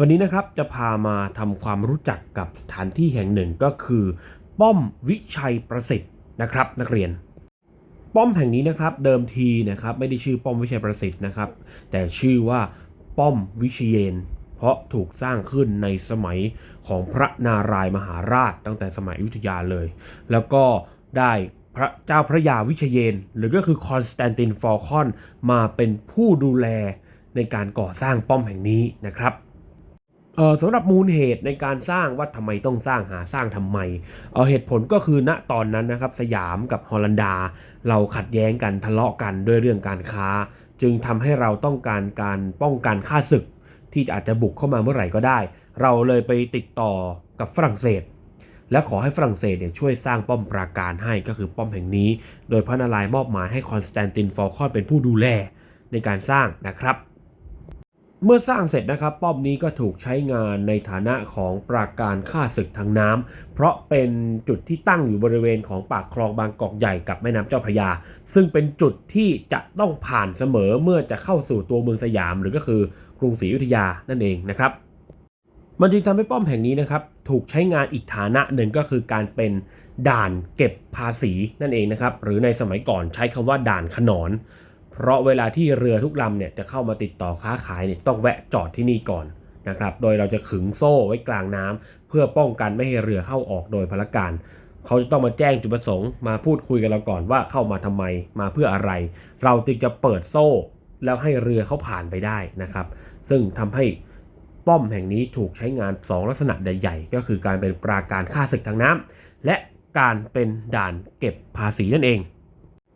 วันนี้นะครับจะพามาทำความรู้จักกับสถานที่แห่งหนึ่งก็คือ ป้อมวิชัยประสิทธิ์นะครับ นักเรียน ป้อมแห่งนี้นะครับเดิมทีนะครับไม่ได้ชื่อป้อมวิชัยประสิทธิ์นะครับ แต่ชื่อว่าป้อมวิเชียนเพราะถูกสร้างขึ้นในสมัยของพระนารายมหาราชตั้งแต่สมัยอยุธยาเลย แล้วก็ได้พระเจ้าพระยาวิเชยน หรือก็คือคอนสแตนตินฟอลคอนมาเป็นผู้ดูแลในการก่อสร้างป้อมแห่งนี้นะครับ เออสำหรับมูลเหตุในการสร้างว่าทำไมต้องสร้างหาสร้างทำไมเออเหตุผลก็คือณตอนนั้นนะครับสยามกับฮอลันดา เราขัดแย้งกันทะเลาะกันด้วยเรื่องการค้า จึงทำให้เราต้องการการป้องกันค่าศึก ที่อาจจะบุกเข้ามาเมื่อไหร่ก็ได้ เราเลยไปติดต่อกับฝรั่งเศส และขอให้ฝรั่งเศสเนี่ยช่วยสร้างป้อมปราการให้ก็คือป้อมแห่งนี้ โดยพระนารายณ์มอบหมายให้คอนสแตนตินฟอลคอนเป็นผู้ดูแลในการสร้างนะครับ เมื่อสร้างเสร็จนะครับ ป้อมนี้ก็ถูกใช้งานในฐานะของปราการฆ่าศึกทางน้ำเพราะเป็นจุดที่ตั้งอยู่บริเวณของปากคลองบางกอกใหญ่กับแม่น้ำเจ้าพระยา ซึ่งเป็นจุดที่จะต้องผ่านเสมอเมื่อจะเข้าสู่ตัวเมืองสยาม หรือก็คือกรุงศรีอยุธยานั่นเองนะครับ มันจึงทำให้ป้อมแห่งนี้นะครับ ถูกใช้งานอีกฐานะหนึ่งก็คือการเป็นด่านเก็บภาษีนั่นเองนะครับหรือในสมัยก่อนใช้คำว่าด่านขนอน เพราะเวลาที่เรือทุกลำเนี่ยจะเข้ามาติดต่อค้าขายเนี่ยต้องแวะจอดที่นี่ก่อนนะครับ โดยเราจะขึงโซ่ไว้กลางน้ำเพื่อป้องกันไม่ให้เรือเข้าออกโดยพลการ เขาจะต้องมาแจ้งจุดประสงค์มาพูดคุยกับเราก่อนว่าเข้ามาทำไมมาเพื่ออะไร เราจึงจะเปิดโซ่ แล้วให้เรือเขาผ่านไปได้นะครับ ซึ่งทำให้ป้อมแห่งนี้ถูกใช้งาน 2 ลักษณะใหญ่ๆก็คือการเป็นปราการฆ่าศึกทางน้ำและการเป็นด่านเก็บภาษีนั่นเอง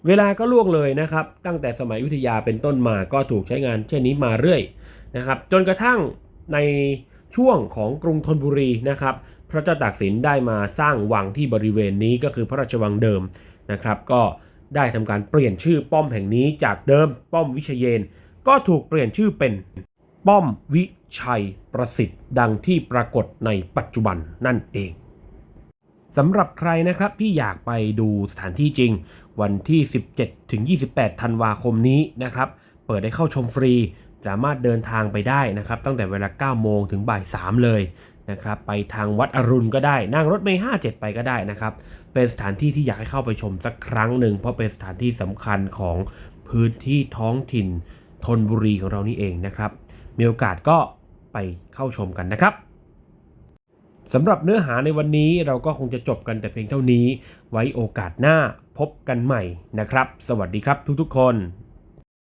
เวลาก็ล่วงเลยนะครับ ตั้งแต่สมัยอยุธยาเป็นต้นมาก็ถูกใช้งานเช่นนี้มาเรื่อยนะครับ จนกระทั่งในช่วงของกรุงธนบุรีนะครับ พระเจ้าตากสินได้มาสร้างวังที่บริเวณนี้ก็คือพระราชวังเดิมนะครับ ก็ได้ทำการเปลี่ยนชื่อป้อมแห่งนี้จากเดิมป้อมวิเชยน ก็ถูกเปลี่ยนชื่อเป็นป้อมวิชัยประสิทธิ์ดังที่ปรากฏในปัจจุบันนั่นเอง สำหรับใครนะครับที่อยากไปดูสถานที่จริง วันที่ 17ถึง28 ธันวาคมนี้นะครับ เปิดให้เข้าชมฟรี สามารถเดินทางไปได้นะครับ ตั้งแต่เวลา 9 โมงถึงบ่าย 3 เลยนะครับ ไปทางวัดอรุณก็ได้ นั่งรถเมล์57 ไปก็ได้นะครับ เป็นสถานที่ที่อยากให้เข้าไปชมสักครั้งหนึ่ง เพราะเป็นสถานที่สำคัญของพื้นที่ท้องถิ่นธนบุรีของเรานี่เองนะครับ มีโอกาสก็ไปเข้าชมกันนะครับ สำหรับเนื้อหาในวันนี้เราก็คงจะจบกันแต่เพียงเท่านี้ ไว้โอกาสหน้าพบกันใหม่นะครับ สวัสดีครับทุกๆคน